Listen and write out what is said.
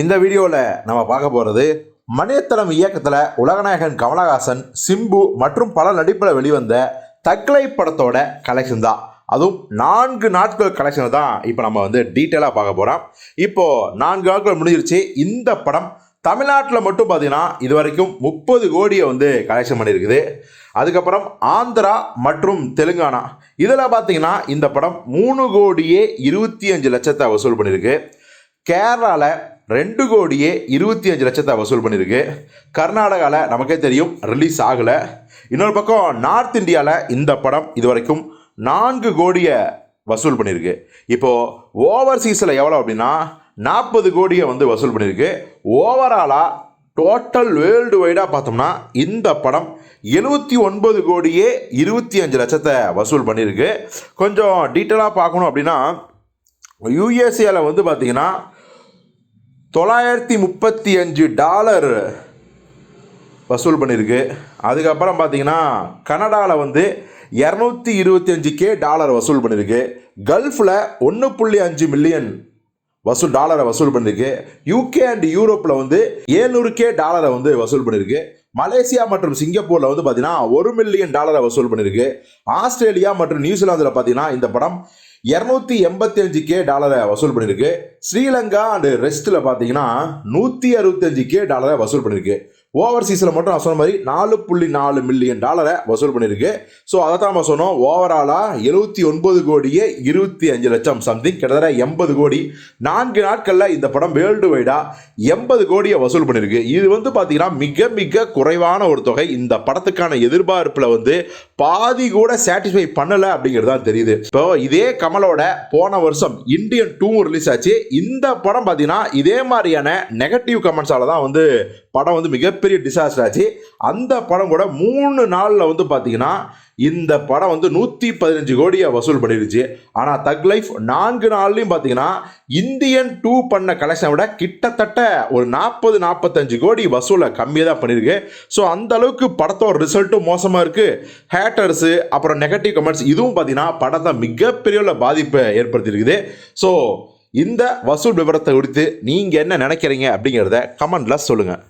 இந்த வீடியோவில் நம்ம பார்க்க போகிறது மணியத்தனம் இயக்கத்தில் உலகநாயகன் கமலஹாசன் சிம்பு மற்றும் பல நடிப்பில் வெளிவந்த தக்லை படத்தோட கலெக்ஷன் தான். அதுவும் நான்கு நாட்கள் கலெக்ஷனை தான் இப்போ நம்ம வந்து டீட்டெயிலாக பார்க்க போகிறோம் இப்போது நான்கு நாட்கள் முடிஞ்சிருச்சு. இந்த படம் தமிழ்நாட்டில் மட்டும் பார்த்தீங்கன்னா இது வரைக்கும் முப்பது கோடியை வந்து கலெக்ஷன் பண்ணியிருக்குது. அதுக்கப்புறம் ஆந்திரா மற்றும் தெலுங்கானா. இதில் பார்த்தீங்கன்னா இந்த படம் மூணு கோடியே இருபத்தி அஞ்சு லட்சத்தை வசூல் பண்ணியிருக்கு. கேரளாவில் ரெண்டு கோடியே இருபத்தி அஞ்சு லட்சத்தை வசூல் பண்ணியிருக்கு கர்நாடகாவில் நமக்கே தெரியும் ரிலீஸ் ஆகலை. இன்னொரு பக்கம் நார்த் இந்தியாவில் இந்த படம் இது வரைக்கும் நான்கு கோடியை வசூல் பண்ணியிருக்கு இப்போது ஓவர்சீஸில் எவ்வளோ அப்படின்னா நாற்பது கோடியை வந்து வசூல் பண்ணியிருக்கு ஓவராலாக டோட்டல் வேர்ல்டு வைடாக பார்த்தோம்னா இந்த படம் எழுபத்தி ஒன்பது கோடியே இருபத்தி அஞ்சு லட்சத்தை வசூல் பண்ணியிருக்கு கொஞ்சம் டீட்டெயிலாக பார்க்கணும் அப்படின்னா யூஎஸ்ஏவில் வந்து பார்த்திங்கன்னா தொள்ளாயிரத்தி முப்பத்தி அஞ்சு டாலர் வசூல் பண்ணியிருக்கு அதுக்கப்புறம் பார்த்தீங்கன்னா கனடாவில் வந்து இரநூத்தி இருபத்தி அஞ்சு கே டாலர் வசூல் பண்ணியிருக்கு கல்ஃபில் ஒன்று புள்ளி அஞ்சு மில்லியன் வசூல் டாலரை வசூல் பண்ணியிருக்கு யூகே அண்ட் யூரோப்பில் வந்து ஏழ்நூறு கே டாலரை வந்து வசூல் பண்ணியிருக்கு மலேசியா மற்றும் சிங்கப்பூரில் வந்து பார்த்தீங்கன்னா ஒரு மில்லியன் டாலரை வசூல் பண்ணியிருக்கு ஆஸ்திரேலியா மற்றும் நியூசிலாந்தில் பார்த்தீங்கன்னா இந்த படம் இரநூத்தி எண்பத்தி அஞ்சு கே டாலரை வசூல் பண்ணியிருக்கு ஸ்ரீலங்கா அண்டு ரெஸ்ட்டில் பார்த்தீங்கன்னா நூற்றி அறுபத்தஞ்சு கே டாலரை வசூல் பண்ணியிருக்கு ஓவர்சீஸில் மட்டும் நான் சொன்ன மாதிரி நாலு புள்ளி நாலு மில்லியன் டாலரை வசூல் பண்ணியிருக்கு ஸோ அதை தான் நம்ம சொன்னோம். ஓவராலாக எழுபத்தி ஒன்பது கோடியே இருபத்தி அஞ்சு லட்சம் சம்திங் கிட்டத்தட்ட எண்பது கோடி. நான்கு நாட்களில் இந்த படம் வேர்ல்டு வைடாக எண்பது கோடியை வசூல் பண்ணியிருக்கு இது வந்து பார்த்தீங்கன்னா மிக மிக குறைவான ஒரு தொகை. இந்த படத்துக்கான எதிர்பார்ப்பில் வந்து பாதி கூட சாட்டிஸ்ஃபை பண்ணலை அப்படிங்கிறது தான் தெரியுது. இப்போ இதே கம் கமலோட போன வருஷம் இந்தியன் டூ ரிலீஸ் ஆச்சு. இந்த படம் பார்த்தீங்கன்னா இதே மாதிரியான நெகட்டிவ் கமெண்ட்ஸால தான் வந்து படம் வந்து மிகப்பெரிய டிசாஸ்டர் ஆச்சு. அந்த படம் கூட மூணு நாளில் வந்து பார்த்தீங்கன்னா இந்த படம் வந்து நூற்றி பதினஞ்சு கோடியை வசூல் பண்ணிருச்சு ஆனால் தக் லைஃப் நான்கு நாள்லையும் பார்த்தீங்கன்னா இந்தியன் டூ பண்ண கலெக்ஷனை விட கிட்டத்தட்ட ஒரு நாற்பது நாற்பத்தஞ்சு கோடி வசூலை கம்மியாக தான் பண்ணியிருக்கு. ஸோ அந்த அளவுக்கு படத்தோட ரிசல்ட்டும் மோசமாக இருக்குது ஹேட்டர்ஸு அப்புறம் நெகட்டிவ் கமெண்ட்ஸ் இதுவும் பார்த்தீங்கன்னா படத்தை மிகப்பெரிய உள்ள பாதிப்பை ஏற்படுத்தியிருக்குது. ஸோ இந்த வசூல் விவரத்தை குறித்து நீங்கள் என்ன நினைக்கிறீங்க அப்படிங்கிறத கமெண்ட்டில் சொல்லுங்கள்